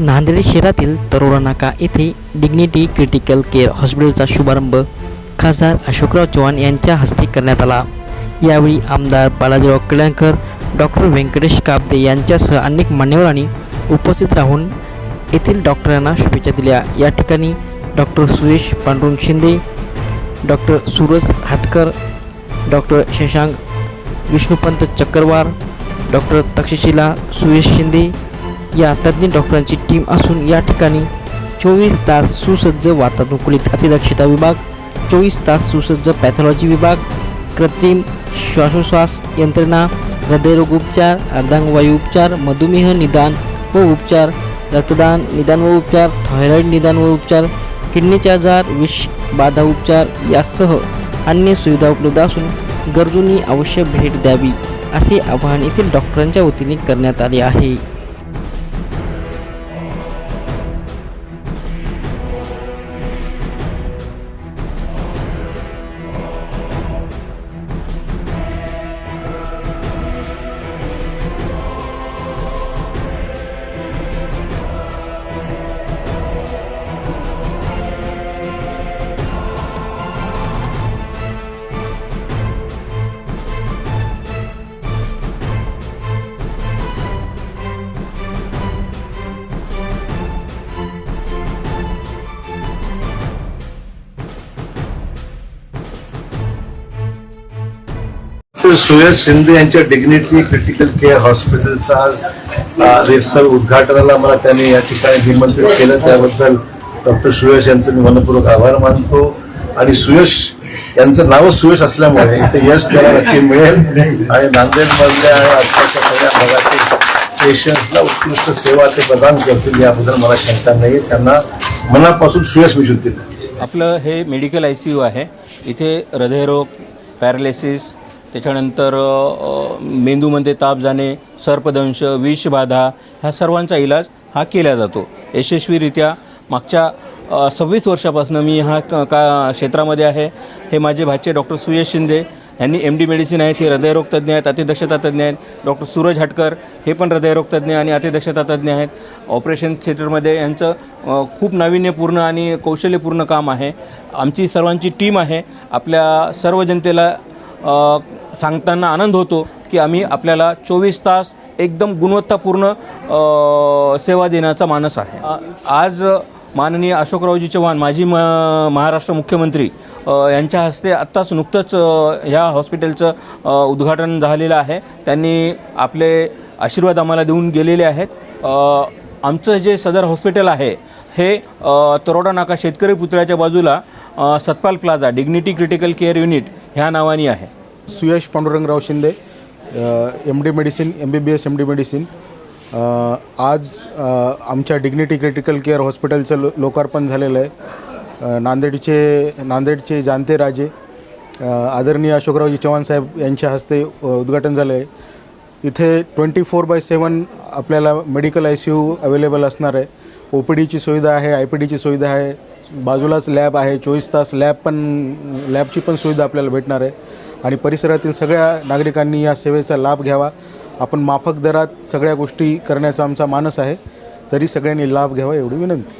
नांदेड शहरातील तरोडा नाका येथे डिग्निटी क्रिटिकल केअर हॉस्पिटलचा शुभारंभ खासदार अशोकराव चव्हाण यांच्या हस्ते करण्यात आला. यावेळी आमदार बालाजीराव कल्याणकर डॉक्टर व्यंकटेश काबदे यांच्यासह अनेक मान्यवरांनी उपस्थित राहून येथील डॉक्टरांना शुभेच्छा दिल्या. या ठिकाणी doctor Suresh Pandurang Shinde doctor Suraj Hatkar doctor Shashank Vishnupant Chakrawar doctor Takshashila Suresh Shinde या तज्ज्ञ डॉक्टरांची टीम असून या ठिकाणी चोवीस तास सुसज्ज वातानुकूलित अतिदक्षता विभाग चोवीस तास सुसज्ज पॅथॉलॉजी विभाग कृत्रिम श्वासोश्वास यंत्रणा हृदयरोग उपचार अर्धांगवायू उपचार मधुमेह निदान व उपचार रक्तदान निदान व उपचार थायरॉईड निदान व उपचार किडनीचे आजार विष बाधा उपचार यासह अन्य सुविधा उपलब्ध असून गरजूंनी अवश्य भेट द्यावी असे आवाहन येथील डॉक्टरांच्या वतीने करण्यात आले आहे. डॉक्टर सुयश शिंदे यांच्या डिग्निटी क्रिटिकल केअर हॉस्पिटलचा आज रेसर उद्घाटनाला मला त्यांनी या ठिकाणी निमंत्रित केलं. त्याबद्दल डॉक्टर सुयश यांचं मी मनपूर्वक आभार मानतो. आणि सुयश यांचं नाव सुयश असल्यामुळे इथे यश त्याला नक्की मिळेल. आणि नांदेडमधल्या आणि आसपासच्या सगळ्या भागातील पेशंट्सला उत्कृष्ट सेवा ते प्रदान करतील याबद्दल मला शंका नाही त्यांना मनापासून सुयश मी आपलं हे मेडिकल आय सी यू आहे. इथे हृदयरोग पॅरालिसिस त्याच्यानंतर मेंदूमध्ये ताप जाणे सर्पदंश विषबाधा ह्या सर्वांचा इलाज हा केला जातो. यशस्वीरित्या मागच्या सव्वीस वर्षापासून मी ह्या का क्षेत्रामध्ये आहे. हे माझे भाचे डॉक्टर सुयश शिंदे यांनी एम डी मेडिसिन आहेत हे हृदयरोग तज्ज्ञ आहेत अतिदक्षता तज्ज्ञ आहेत. डॉक्टर सूरज हटकर हे पण हृदयरोग तज्ज्ञ आणि अतिदक्षता तज्ज्ञ आहेत. ऑपरेशन थिएटरमध्ये यांचं खूप नाविन्यपूर्ण आणि कौशल्यपूर्ण काम आहे. आमची सर्वांची टीम आहे. आपल्या सर्व जनतेला सांगताना आनंद होतो की आम्ही आपल्याला चोवीस तास एकदम गुणवत्तापूर्ण सेवा देण्याचा मानस आहे. आज माननीय अशोकरावजी चव्हाण माजी म महाराष्ट्र मुख्यमंत्री यांच्या हस्ते आत्ताच नुकतंच ह्या हॉस्पिटलचं उद्घाटन झालेलं आहे. त्यांनी आपले आशीर्वाद आम्हाला देऊन गेलेले आहेत. आमचं जे सदर हॉस्पिटल आहे हे तरोडा नाका शेतकरी पुतळ्याच्या बाजूला Satpal plaza dignity critical care unit ह्या नावाने आहे. Suyash Pandurangrao Shinde M D medicine M B B S M D medicine आज आमच्या डिग्निटी क्रिटिकल केअर हॉस्पिटलचं लो लोकार्पण झालेलं आहे. नांदेडचे नांदेडचे जाणते राजे आदरणीय अशोकरावजी चव्हाण साहेब यांच्या हस्ते उद्घाटन झालं आहे. इथे ट्वेंटी फोर बाय सेवन आपल्याला medical I C U available असणार आहे. ओ पी डीची सुविधा आहे आय पी डीची सुविधा आहे बाजूलाच लॅब आहे चोवीस तास लॅब पण लॅबची पण सुविधा आपल्याला भेटणार आहे. आणि परिसरातील सगळ्या नागरिकांनी या सेवेचा लाभ घ्यावा. आपण माफक दरात सगळ्या गोष्टी करण्याचा आमचा मानस आहे. तरी सगळ्यांनी लाभ घ्यावा एवढी विनंती.